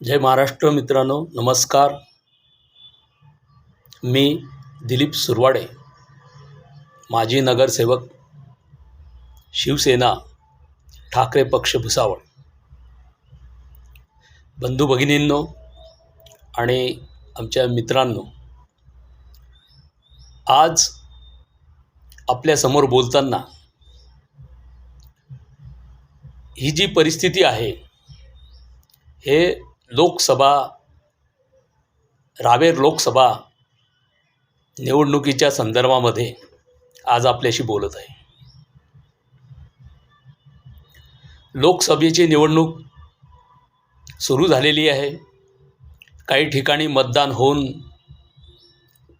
जय महाराष्ट्र मित्रांनो नमस्कार. मी दिलीप सुरवाडे माजी नगरसेवक शिवसेना ठाकरे पक्ष भुसावळ. बंधू भगिनींनो आणि आमच्या मित्रांनो आज आपल्यासमोर बोलताना ही जी परिस्थिती आहे हे लोकसभा रावेर लोकसभा निवडणुकीच्या संदर्भामध्ये आज आपल्याशी बोलत आहे. लोकसभेची निवडणूक सुरू झालेली आहे. काही ठिकाणी मतदान होऊन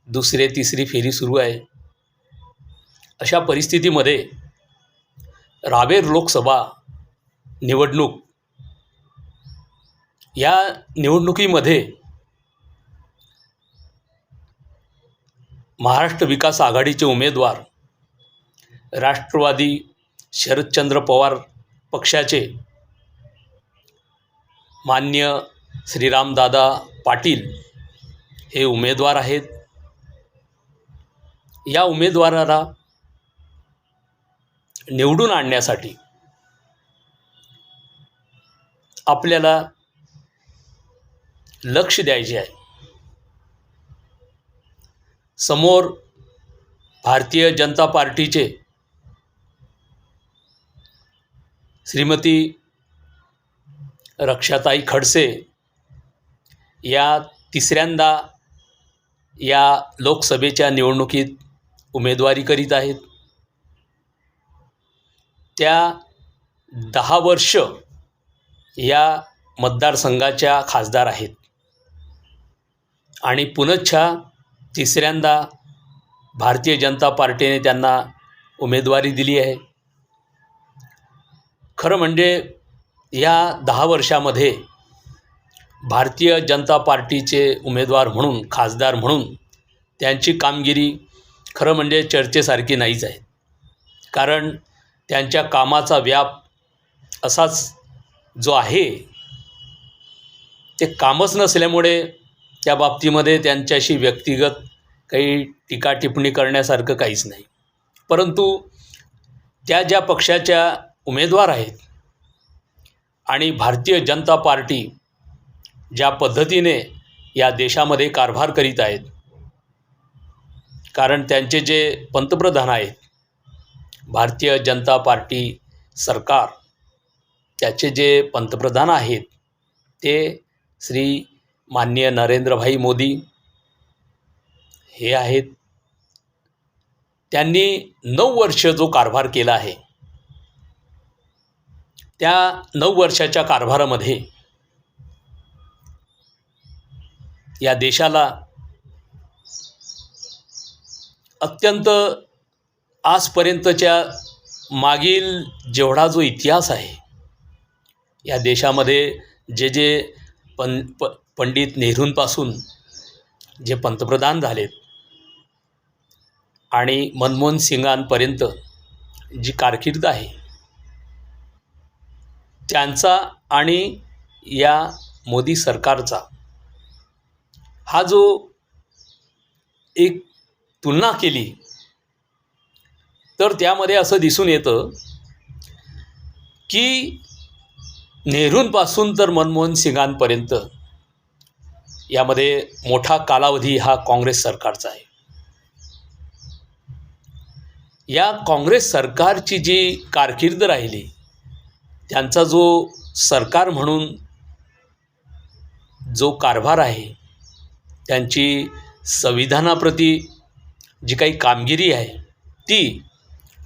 दुसरे तिसरी फेरी सुरू आहे. अशा परिस्थितीमध्ये रावेर लोकसभा निवडणूक या निवडणुकीमध्ये महाराष्ट्र विकास आघाडीचे उमेदवार राष्ट्रवादी शरदचंद्र पवार पक्षाचे मान्य श्रीरामदादा पाटील हे उमेदवार आहेत. या उमेदवाराला निवडून आणण्यासाठी आपल्याला लक्ष द्यायचे आहे. समोर भारतीय जनता पार्टीचे श्रीमती रक्षाताई खडसे या तिसऱ्यांदा या लोकसभेच्या निवडणुकीत उमेदवारी करीत आहेत. त्या दहा वर्ष या मतदारसंघाच्या खासदार आहेत. आणि पुनच्छा तिसऱ्यांदा भारतीय जनता पार्टीने त्यांना उमेदवारी दिली आहे. खरं म्हणजे या दहा वर्षामध्ये भारतीय जनता पार्टीचे उमेदवार म्हणून खासदार म्हणून त्यांची कामगिरी खरं म्हणजे चर्चेसारखी नाहीच आहे. कारण त्यांच्या कामाचा व्याप असाच जो आहे ते कामच नसल्यामुळे त्या बाबतीमध्ये त्यांच्याशी व्यक्तिगत काही टीका टिप्पणी करण्यासारखं काहीच नाही. परंतु त्या ज्या पक्षाच्या उमेदवार आहेत आणि भारतीय जनता पार्टी ज्या पद्धतीने या देशामध्ये कारभार करीत आहेत कारण त्यांचे जे पंतप्रधान आहेत भारतीय जनता पार्टी सरकार त्याचे जे पंतप्रधान आहेत ते श्री माननीय नरेंद्रभाई मोदी हे आहेत. त्यांनी नऊ वर्ष जो कारभार केला आहे त्या नऊ वर्षाच्या कारभारामध्ये या देशाला अत्यंत आजपर्यंतच्या मागील जेवढा जो इतिहास आहे या देशामध्ये जे जे पं प पंडित नेहरूंपासून जे पंतप्रधान झालेत आणि मनमोहन सिंगांपर्यंत जी कारकीर्द आहे त्यांचा आणि या मोदी सरकारचा हा जो एक तुलना केली तर त्यामध्ये असं दिसून येतं की नेहरूंपासून तर मनमोहन सिंगांपर्यंत यामध्ये मोठा कालावधी हा काँग्रेस सरकारचा आहे. या काँग्रेस सरकारची जी कारकीर्द राहिली त्यांचा जो सरकार म्हणून जो कारभार आहे त्यांची संविधानाप्रती जी काही कामगिरी आहे ती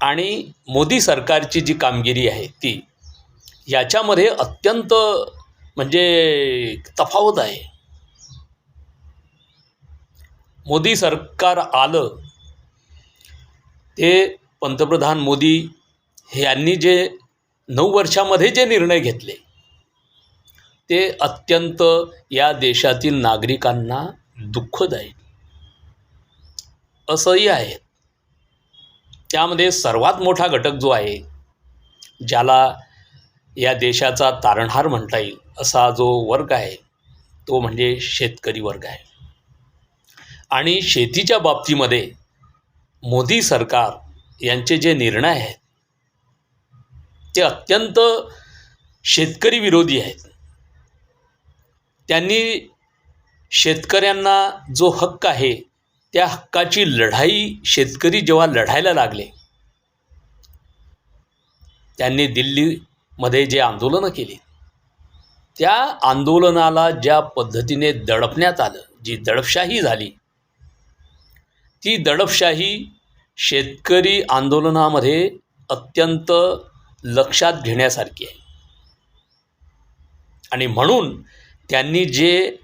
आणि मोदी सरकारची जी कामगिरी आहे ती याच्यामध्ये अत्यंत म्हणजे तफावत आहे. मोदी सरकार आलं ते पंतप्रधान मोदी यांनी जे नऊ वर्षामध्ये जे निर्णय घेतले ते अत्यंत या देशातील नागरिकांना दुःखदायी. असंही आहे. त्यामध्ये सर्वात मोठा घटक जो आहे ज्याला या देशाचा तारणहार म्हणता येईल असा जो वर्ग आहे तो म्हणजे शेतकरी वर्ग आहे. आणि शेतीच्या बाबतीमध्ये मोदी सरकार यांचे जे निर्णय आहेत ते अत्यंत शेतकरी विरोधी आहेत. त्यांनी शेतकऱ्यांना जो हक्क आहे त्या हक्काची लढाई शेतकरी जेव्हा लढायला लागले त्यांनी दिल्लीमध्ये जे आंदोलनं केली त्या आंदोलनाला ज्या पद्धतीने दडपण्यात आलं जी दडपशाही झाली ती दडपशाही शेतकरी आंदोलनामध्ये अत्यंत लक्षात घेण्यासारखी आहे. आणि म्हणून त्यांनी जे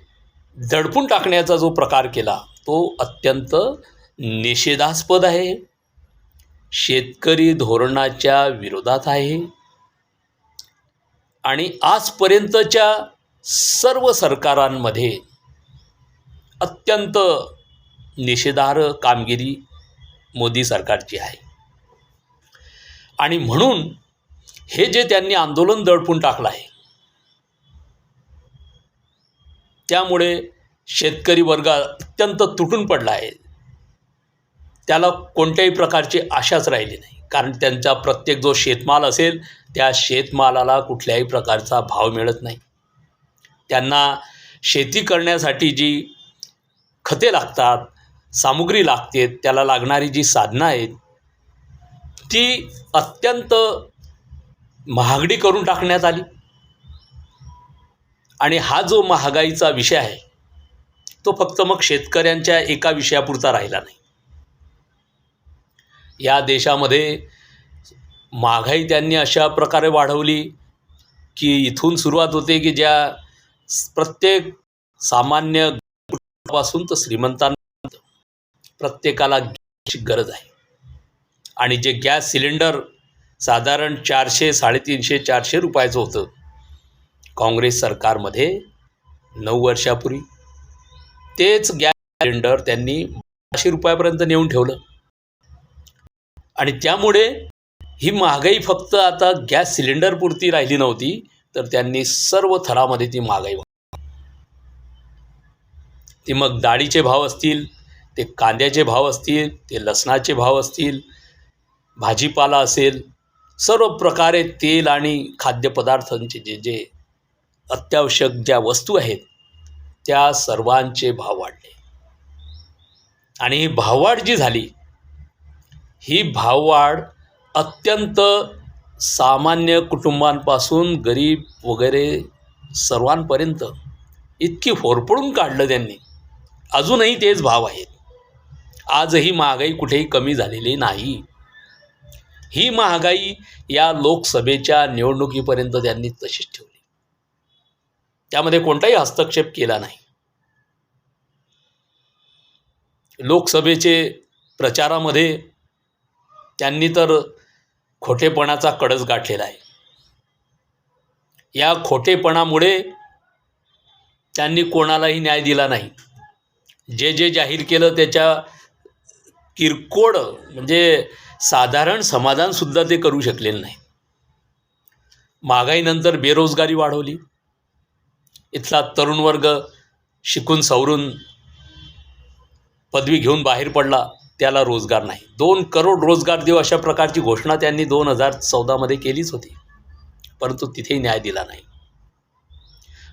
दडपून टाकण्याचा जो प्रकार केला तो अत्यंत निषेधास्पद आहे. शेतकरी धोरणाच्या विरोधात आहे. आणि आजपर्यंतच्या सर्व सरकारांमध्ये अत्यंत निषेधार्ह कामगिरी मोदी सरकारची आहे. आणि म्हणून हे जे त्यांनी आंदोलन दडपून टाकलं आहे त्यामुळे शेतकरी वर्ग अत्यंत तुटून पडला आहे. त्याला कोणत्याही प्रकारची आशाच राहिली नाही. कारण त्यांचा प्रत्येक जो शेतमाल असेल त्या शेतमालाला कुठल्याही प्रकारचा भाव मिळत नाही. त्यांना शेती करण्यासाठी जी खते लागतात सामुग्री लागते त्याला लागणारी जी साधनं आहेत ती अत्यंत महागडी करून टाकण्यात आली. आणि हा जो महागाईचा विषय आहे तो फक्त मग शेतकऱ्यांच्या एका विषयापुरता राहिला नाही. या देशामध्ये महागाई त्यांनी अशा प्रकारे वाढवली की इथून सुरुवात होते की ज्या प्रत्येक सामान्यपासून तर श्रीमंतांना प्रत्येकाला गॅसची गरज आहे. आणि जे गॅस सिलेंडर साधारण चारशे साडेतीनशे चारशे रुपयाचं होतं काँग्रेस सरकारमध्ये नऊ वर्षापूर्वी. तेच गॅस सिलेंडर त्यांनी बाराशे रुपयापर्यंत नेऊन ठेवलं. आणि त्यामुळे ही महागाई फक्त आता गॅस सिलेंडरपुरती राहिली नव्हती तर त्यांनी सर्व थरामध्ये ती महागाई ती मग डाळीचे भाव असतील ते कांद्याचे भाव असतील ते लसणाचे भाव असतील भाजीपाला असेल सर्व प्रकारे तेल आणि खाद्यपदार्थांचे जे जे अत्यावश्यक ज्या वस्तू आहेत त्या सर्वांचे भाव वाढले. आणि ही भाववाढ जी झाली ही भाववाढ अत्यंत सामान्य कुटुंबांपासून गरीब वगैरे सर्वांपर्यंत इतकी होरपळून काढलं त्यांनी. अजूनही तेच भाव आहेत. आजही महागाई कुठेही कमी झालेली नाही. ही महागाई या लोकसभेच्या निवडणुकीपर्यंत त्यांनी तशीच ठेवली. त्यामध्ये कोणताही हस्तक्षेप केला नाही. लोकसभेचे प्रचारामध्ये त्यांनी तर खोटेपणाचा कडस गाठलेला आहे. या खोटेपणामुळे त्यांनी कोणालाही न्याय दिला नाही. जे जे जाहीर केलं त्याच्या किरकोळ म्हणजे साधारण समाधानसुद्धा ते करू शकलेलं नाही महागाईनंतर बेरोजगारी वाढवली. इथला तरुण वर्ग शिकून सवरून पदवी घेऊन बाहेर पडला त्याला रोजगार नाही. दोन करोड रोजगार देऊ अशा प्रकारची घोषणा त्यांनी दोन हजार चौदामध्ये केलीच होती. परंतु तिथेही न्याय दिला नाही.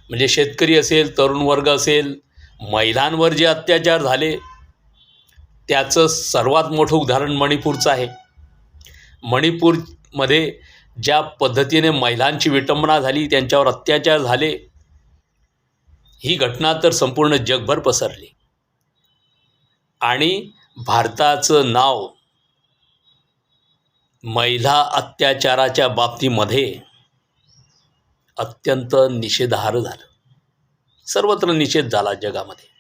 म्हणजे शेतकरी असेल तरुण वर्ग असेल महिलांवर जे अत्याचार झाले त्याचं सर्वात मोठं उदाहरण मणिपूरचं आहे. मणिपूरमध्ये ज्या पद्धतीने महिलांची विटंबना झाली त्यांच्यावर अत्याचार झाले ही घटना तर संपूर्ण जगभर पसरली. आणि भारताचं नाव महिला अत्याचाराच्या बाबतीमध्ये अत्यंत निषेधार्ह झालं. सर्वत्र निषेध झाला जगामध्ये.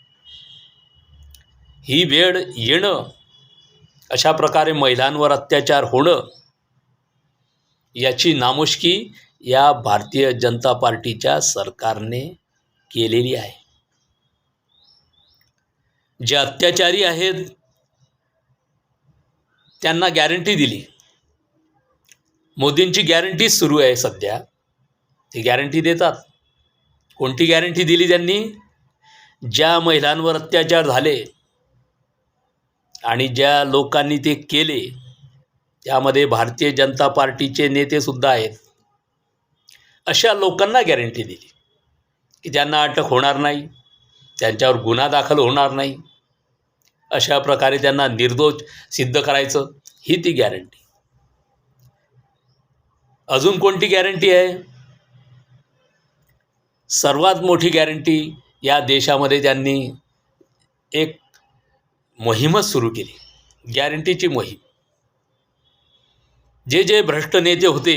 ही वेळ येणं अशा प्रकारे महिलांवर अत्याचार होणं याची नामुष्की या भारतीय जनता पार्टीच्या सरकारने केलेली आहे. जे अत्याचारी आहेत त्यांना गॅरंटी दिली. मोदींची गॅरंटी सुरू आहे सध्या. ते गॅरंटी देतात. कोणती गॅरंटी दिली त्यांनी? ज्या महिलांवर अत्याचार झाले आणि ज्या लोकांनी ते केले त्यामध्ये भारतीय जनता पार्टीचे नेतेसुद्धा आहेत. अशा लोकांना गॅरंटी दिली की त्यांना अटक होणार नाही त्यांच्यावर गुन्हा दाखल होणार नाही. अशा प्रकारे त्यांना निर्दोष सिद्ध करायचं ही ती गॅरंटी अजून कोणती गॅरंटी आहे? सर्वात मोठी गॅरंटी या देशामध्ये त्यांनी एक मोहीमच सुरू केली. गॅरंटीची मोहीम. जे जे भ्रष्ट नेते होते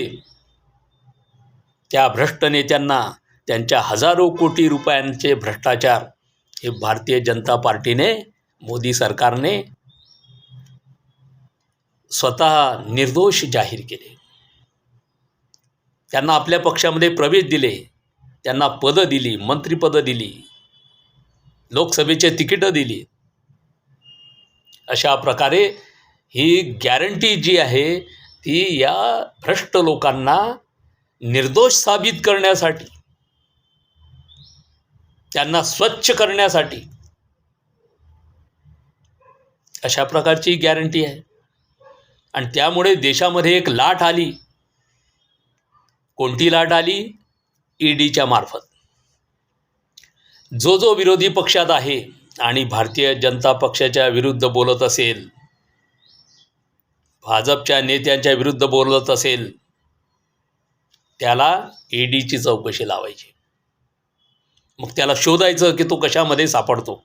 त्या भ्रष्ट नेत्यांना त्यांच्या हजारो कोटी रुपयांचे भ्रष्टाचार हे भारतीय जनता पार्टीने मोदी सरकारने स्वतः निर्दोष जाहीर केले. त्यांना आपल्या पक्षामध्ये प्रवेश दिले त्यांना पदं दिली मंत्रिपदं दिली लोकसभेचे तिकीटं दिली अशा प्रकारे ही गॅरंटी जी आहे ती या भ्रष्ट लोकांना निर्दोष साबित करण्यासाठी त्यांना स्वच्छ करण्यासाठी अशा प्रकारची गॅरंटी आहे. आणि त्यामुळे देशामध्ये एक लाट आली. कोणती लाट आली? ईडीच्या मार्फत. जो जो विरोधी पक्षात आहे आणि भारतीय जनता पक्षाच्या विरुद्ध बोलत असेल भाजपच्या नेत्यांच्या विरुद्ध बोलत असेल त्याला ईडीची चौकशी लावायची. मग त्याला शोधायचं की तो कशामध्ये सापडतो.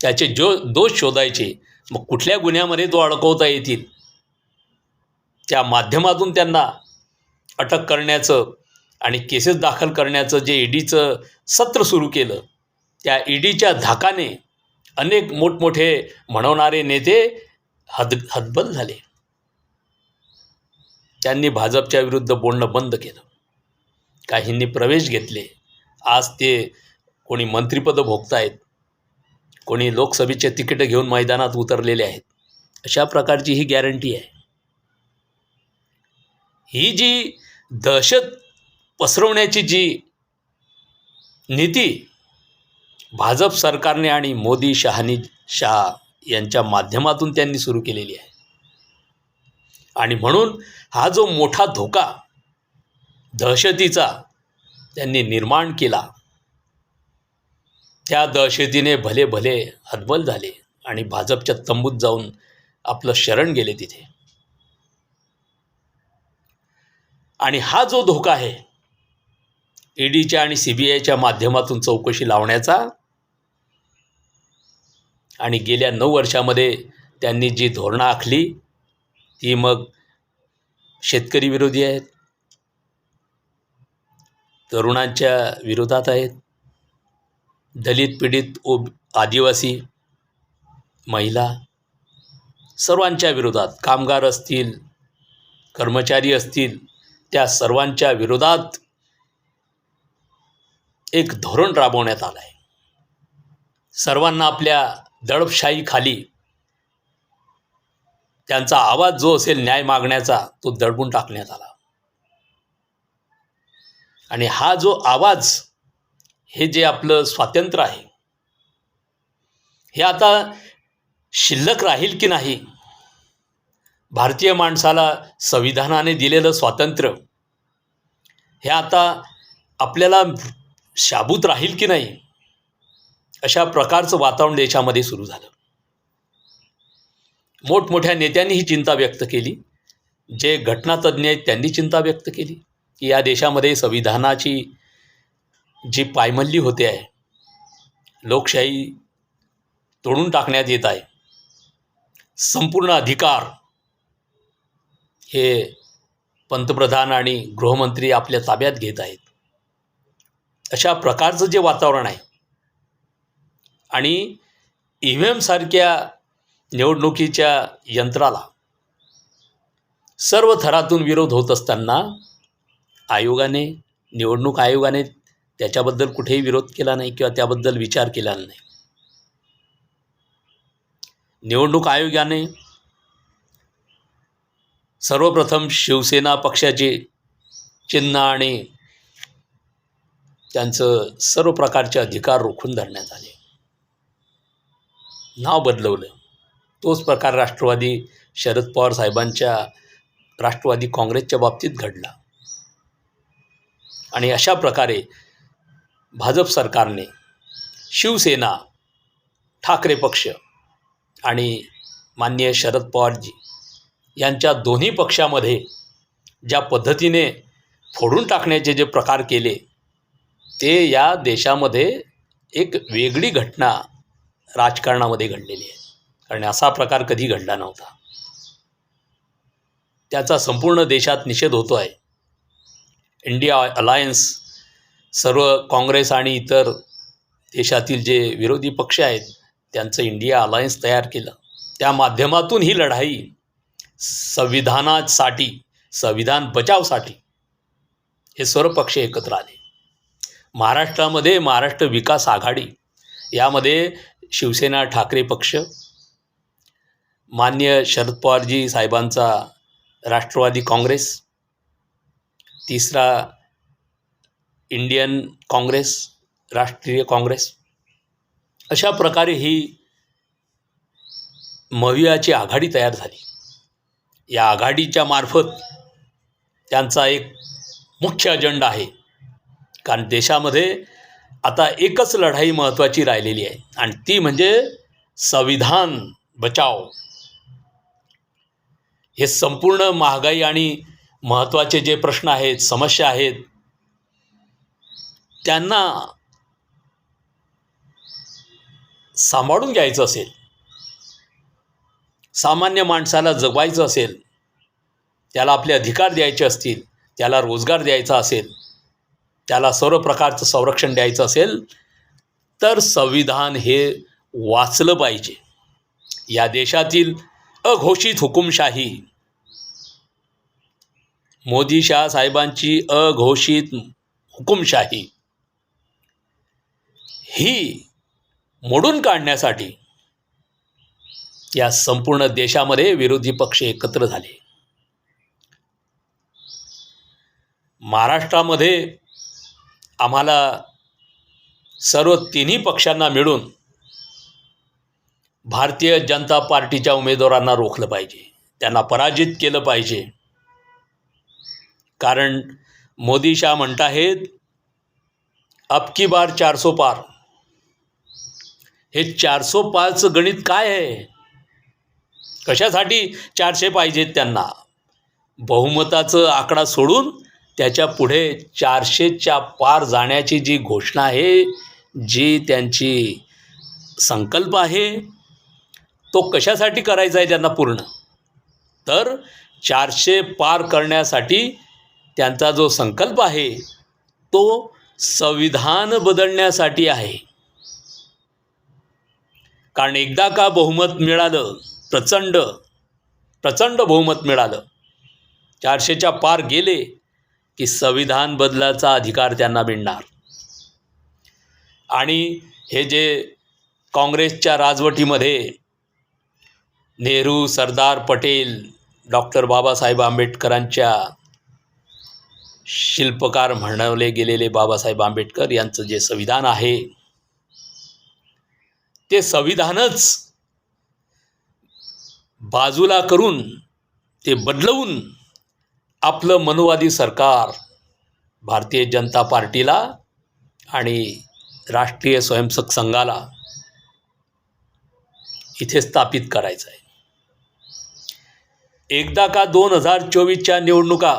त्याचे जो दोष शोधायचे मग कुठल्या गुन्ह्यामध्ये तो अडकवता येतील? त्या माध्यमातून त्यांना अटक करण्याचं आणि केसेस दाखल करण्याचं जे ईडीचं सत्र सुरू केलं त्या ईडीच्या धाकाने अनेक मोठमोठे म्हणवणारे नेते हद हतबल झाले. त्यांनी भाजपच्या विरुद्ध बोलणं बंद केलं. काहींनी प्रवेश घेतले. आज ते कोणी मंत्रिपदं भोगतायत. कोणी लोकसभेचे तिकीटं घेऊन मैदानात उतरलेले आहेत. अशा प्रकारची ही गॅरंटी आहे. ही जी दहशत पसरवण्याची जी नीती भाजप सरकारने आणि मोदी शहानी शहा यांच्या माध्यमातून त्यांनी सुरू केलेली आहे. आणि म्हणून हा जो मोठा धोका दहशतीचा त्यांनी निर्माण केला त्या दहशतीने भले भले हतबल झाले आणि भाजपच्या तंबूत जाऊन आपलं शरण गेले तिथे. आणि हा जो धोका आहे ईडीच्या आणि सी बी आयच्या माध्यमातून चौकशी लावण्याचा आणि गेल्या नऊ वर्षामध्ये त्यांनी जी धोरणं आखली ती मग शेतकरी विरोधी आहेत तरुणांच्या विरोधात आहेत दलित पीडित ओ आदिवासी महिला सर्वांच्या विरोधात कामगार असतील कर्मचारी असतील त्या सर्वांच्या विरोधात एक धोरण राबवण्यात आलं आहे सर्वांना आपल्या दडपशाहीखाली. त्यांचा आवाज जो असेल न्याय मागण्याचा तो दडपून टाकण्यात आला. आणि हा जो आवाज हे जे आपलं स्वातंत्र्य आहे हे आता शिल्लक राहील की नाही? भारतीय माणसाला संविधानाने दिलेलं स्वातंत्र्य हे आता आपल्याला शाबूत राहील की नाही? अशा प्रकारचं वातावरण देशामध्ये सुरू झालं. मोठमोठ्या नेत्यांनी ही चिंता व्यक्त केली. जे घटनातज्ञ आहेत त्यांनी चिंता व्यक्त केली. की या देशामध्ये संविधानाची जी पायमल्ली होते आहे लोकशाही तोडून टाकण्यात येत आहे संपूर्ण अधिकार हे पंतप्रधान आणि गृहमंत्री आपल्या ताब्यात घेत आहेत. अशा प्रकारचं जे वातावरण आहे आणि ई व्ही एमसारख्या निवडणुकीच्या यंत्राला सर्व थरातून विरोध होत असताना आयोगाने निवडणूक आयोगाने त्याच्याबद्दल कुठेही विरोध केला नाही किंवा त्याबद्दल विचार केला नाही. निवडणूक आयोगाने सर्वप्रथम शिवसेना पक्षाचे चिन्ह आणि त्यांचं सर्व प्रकारचे अधिकार रोखून धरण्यात आले. नाव बदलवलं. तोच प्रकार राष्ट्रवादी शरद पवार साहेबांच्या राष्ट्रवादी काँग्रेसच्या बाबतीत घडला. आणि अशा प्रकारे भाजप सरकारने शिवसेना ठाकरे पक्ष आणि माननीय शरद पवारजी यांच्या दोन्ही पक्षामध्ये ज्या पद्धतीने फोडून टाकण्याचे जे प्रकार केले ते या देशामध्ये एक वेगळी घटना राजकारणामध्ये घडलेली आहे. कारण असा प्रकार कधी घडला नव्हता. त्याचा संपूर्ण देशात निषेध होतो आहे. इंडिया अलायन्स सर्व काँग्रेस आणि इतर देशातील जे विरोधी पक्ष आहेत त्यांचं इंडिया अलायन्स तयार केलं. त्या माध्यमातून ही लढाई संविधानासाठी संविधान बचावसाठी हे सर्व पक्ष एकत्र आले. महाराष्ट्रामध्ये महाराष्ट्र विकास आघाडी यामध्ये शिवसेना ठाकरे पक्ष मान्य शरद पवारजी साहेबांचा राष्ट्रवादी काँग्रेस तिसरा इंडियन काँग्रेस राष्ट्रीय काँग्रेस अशा प्रकारे ही मवियाची आघाडी तयार झाली. या आघाडीच्या मार्फत त्यांचा एक मुख्य अजेंडा आहे. कारण देशामध्ये आता एकच लढाई महत्त्वाची राहिलेली आहे. आणि ती म्हणजे संविधान बचाव. हे संपूर्ण महागाई आणि महत्त्वाचे जे प्रश्न आहेत समस्या आहेत त्यांना सांभाळून घ्यायचं असेल सामान्य माणसाला जगवायचं असेल त्याला आपले अधिकार द्यायचे असतील त्याला रोजगार द्यायचा असेल त्याला सर्व प्रकारचं संरक्षण द्यायचं असेल तर संविधान हे वाचलं पाहिजे. या देशातील अघोषित हुकुमशाही मोदी शाह साहेबांची अघोषित हुकुमशाही ही मोडून काढण्यासाठी या संपूर्ण देशामध्ये विरोधी पक्ष एकत्र झाले. महाराष्ट्रामध्ये आम्हाला सर्व तिन्ही पक्षांना मिळून भारतीय जनता पार्टीच्या उमेदवारांना रोखलं पाहिजे. त्यांना पराजित केलं पाहिजे. कारण मोदी शाह म्हणत आहेत अब की बार चारसो पार. हे चारसो पारचं गणित काय आहे? कशासाठी चारशे पाहिजेत त्यांना? बहुमताचं आकडा सोडून त्याच्या पुढे चारशेच्या पार जाण्याची जी घोषणा आहे जी त्यांची संकल्प आहे तो कशासाठी करायचा आहे त्यांना पूर्ण? तर चारशे पार करण्यासाठी त्यांचा जो संकल्प आहे तो संविधान बदलण्यासाठी आहे. कारण एकदा का बहुमत मिळालं प्रचंड प्रचंड बहुमत मिळालं चारशेच्या पार गेले की संविधान बदलाचा अधिकार त्यांना मिळणार. आणि हे जे काँग्रेसच्या राजवटीमध्ये नेहरू सरदार पटेल डॉक्टर बाबासाहेब आंबेडकरांच्या शिल्पकार म्हणवले गेलेले बाबासाहेब आंबेडकर यांचं जे संविधान आहे ते संविधानच बाजूला करून ते बदलवून आपलं मनुवादी सरकार भारतीय जनता पार्टीला आणि राष्ट्रीय स्वयंसेवक संघाला इथे स्थापित करायचं आहे. एकदा का दोन हजार चोवीसच्या निवडणुका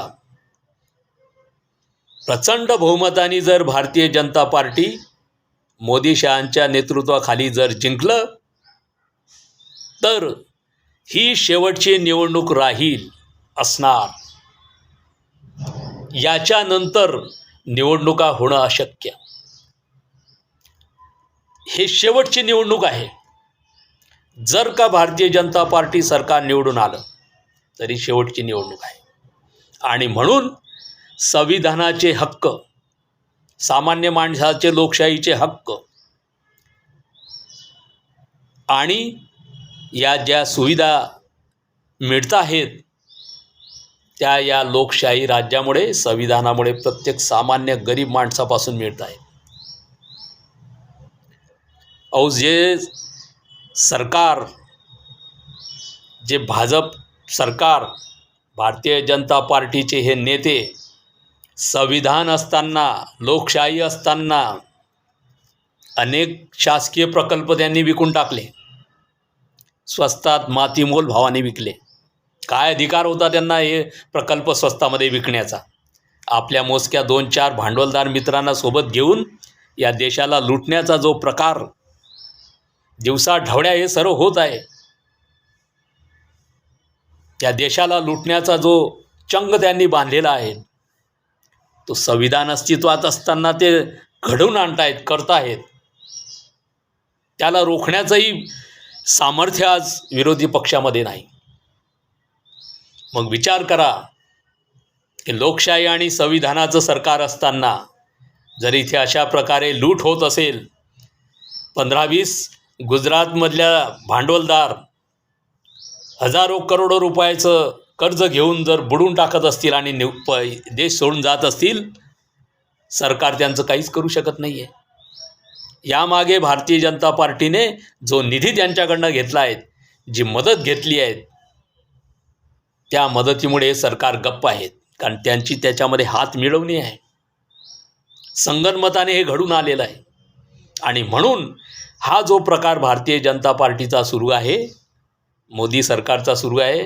प्रचंड बहुमताने जर भारतीय जनता पार्टी मोदी शहांच्या नेतृत्वाखाली जर जिंकलं तर ही शेवटची निवडणूक राहील असणार. याच्यानंतर निवडणुका होणं अशक्य. हे शेवटची निवडणूक आहे. जर का भारतीय जनता पार्टी सरकार निवडून आलं तरी शेवटची निवडणूक आहे. आणि म्हणून संविधानाचे हक्क सामान्य माणसाचे लोकशाहीचे हक्क आणि या ज्या सुविधा मिळत आहेत त्या या लोकशाही राज्यामुळे संविधानामुळे प्रत्येक सामान्य गरीब माणसापासून मिळत आहे. अहो जे सरकार जे भाजप सरकार भारतीय जनता पार्टीचे हे नेते संविधान असताना लोकशाही असताना अनेक शासकीय प्रकल्प त्यांनी विकून टाकले. स्वस्तात मातीमोल भावाने विकले. काय अधिकार होता त्यांना हे प्रकल्प स्वस्तामध्ये विकण्याचा? आपल्या मोजक्या दोन चार भांडवलदार मित्रांना सोबत घेऊन या देशाला लुटण्याचा जो प्रकार दिवसा ढवड्या हे सर्व होत आहे. त्या देशाला लुटण्याचा जो चंग त्यांनी बांधलेला आहे तो संविधान अस्तित्वात असताना ते घडवून आणतायत करतायत. त्याला रोखण्याचंही सामर्थ्य आज विरोधी पक्षामध्ये नाही. मग विचार करा. की लोकशाही आणि संविधानाचं सरकार असताना जर इथे अशा प्रकारे लूट होत असेल पंधरा वीस गुजरातमधल्या भांडवलदार हजारो करोडो रुपयाचं कर्ज घेऊन जर बुडून टाकत असतील आणि निव देश सोडून जात असतील सरकार त्यांचं काहीच करू शकत नाही आहे यामागे भारतीय जनता पार्टीने जो निधी त्यांच्याकडनं घेतला आहे जी मदत घेतली आहे त्या मदतीमुळे सरकार गप्प आहेत. कारण त्यांची त्याच्यामध्ये हात मिळवणी आहे. संगनमताने हे घडून आलेलं आहे. आणि म्हणून हा जो प्रकार भारतीय जनता पार्टीचा सुरू आहे मोदी सरकारचा सुरू आहे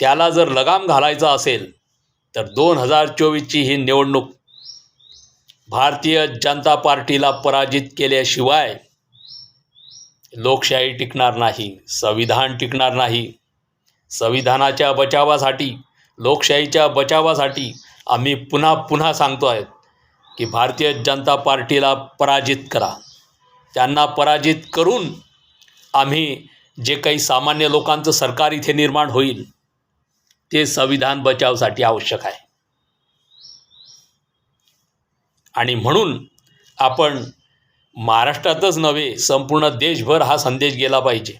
त्याला जर लगाम घालायचा असेल तर दोन हजार चोवीसची ही निवडणूक भारतीय जनता पार्टीला पराजित केल्याशिवाय लोकशाही टिकणार नाही संविधान टिकणार नाही संविधानाच्या बचावासाठी लोकशाहीच्या बचावासाठी आम्ही पुन्हा पुन्हा सांगतो आहेत की भारतीय जनता पार्टीला पराजित करा. त्यांना पराजित करून आम्ही जे काही सामान्य लोकांचं सरकार इथे निर्माण होईल ते संविधान बचावसाठी आवश्यक आहे. आणि म्हणून आपण महाराष्ट्रातच नव्हे संपूर्ण देशभर हा संदेश गेला पाहिजे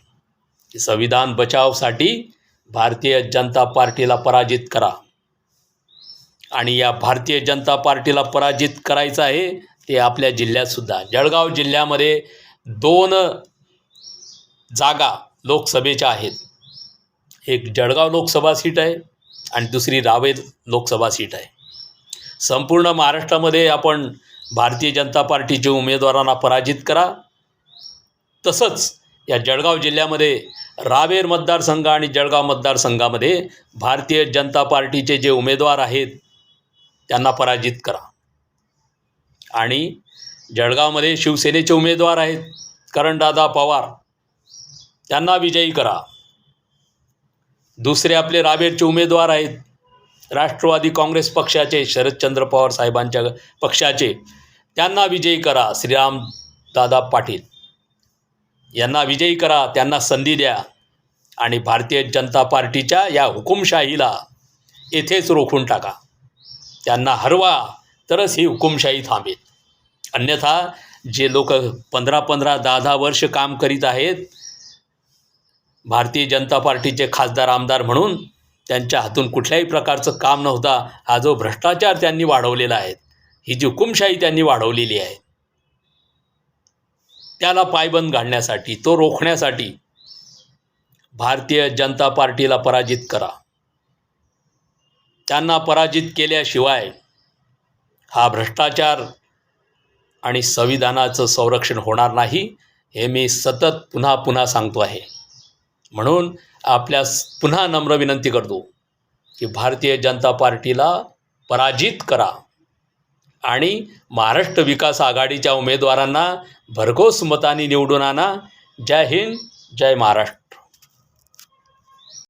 की संविधान बचावसाठी भारतीय जनता पार्टीला पराजित करा. आणि या भारतीय जनता पार्टीला पराजित करायचं आहे ते आपल्या जिल्ह्यातसुद्धा. जळगाव जिल्ह्यामध्ये दोन जागा लोकसभेच्या आहेत. एक जळगाव लोकसभा सीट आहे आणि दुसरी रावेर लोकसभा सीट आहे. संपूर्ण महाराष्ट्रामध्ये आपण भारतीय जनता पार्टीच्या उमेदवारांना पराजित करा. तसंच या जळगाव जिल्ह्यामध्ये रावेर मतदारसंघ आणि जळगाव मतदारसंघामध्ये भारतीय जनता पार्टीचे जे उमेदवार आहेत त्यांना पराजित करा. आणि जळगावमध्ये शिवसेनेचे उमेदवार आहेत करणदादा पवार त्यांना विजयी करा. दुसरे आपले रावेरचे उमेदवार आहेत राष्ट्रवादी काँग्रेस पक्षाचे शरदचंद्र पवार साहेबांच्या पक्षाचे त्यांना विजयी करा. श्रीराम दादा पाटील यांना विजयी करा त्यांना संधी द्या. आणि भारतीय जनता पार्टीच्या या हुकुमशाहीला येथेच रोखून टाका. त्यांना हरवा तरच ही हुकुमशाही थांबेल. अन्यथा जे लोक पंधरा पंधरा दहा दहा वर्ष काम करीत आहेत भारतीय जनता पार्टीचे खासदार आमदार म्हणून त्यांच्या हातून कुठल्याही प्रकारचं काम नव्हता. हा जो भ्रष्टाचार त्यांनी वाढवलेला आहे ही जी हुकुमशाही त्यांनी वाढवलेली आहे त्याला पायबंद घालण्यासाठी तो रोखण्यासाठी भारतीय जनता पार्टीला पराजित करा. त्यांना पराजित केल्याशिवाय हा भ्रष्टाचार आणि संविधानाचं संरक्षण होणार नाही हे मी सतत पुन्हा पुन्हा सांगतो आहे. म्हणून आपल्यास पुन्हा नम्र विनंती करतो की भारतीय जनता पार्टीला पराजित करा आणि महाराष्ट्र विकास आघाडीच्या उमेदवारांना भरघोस मताने निवडून आणा. जय हिंद जय महाराष्ट्र.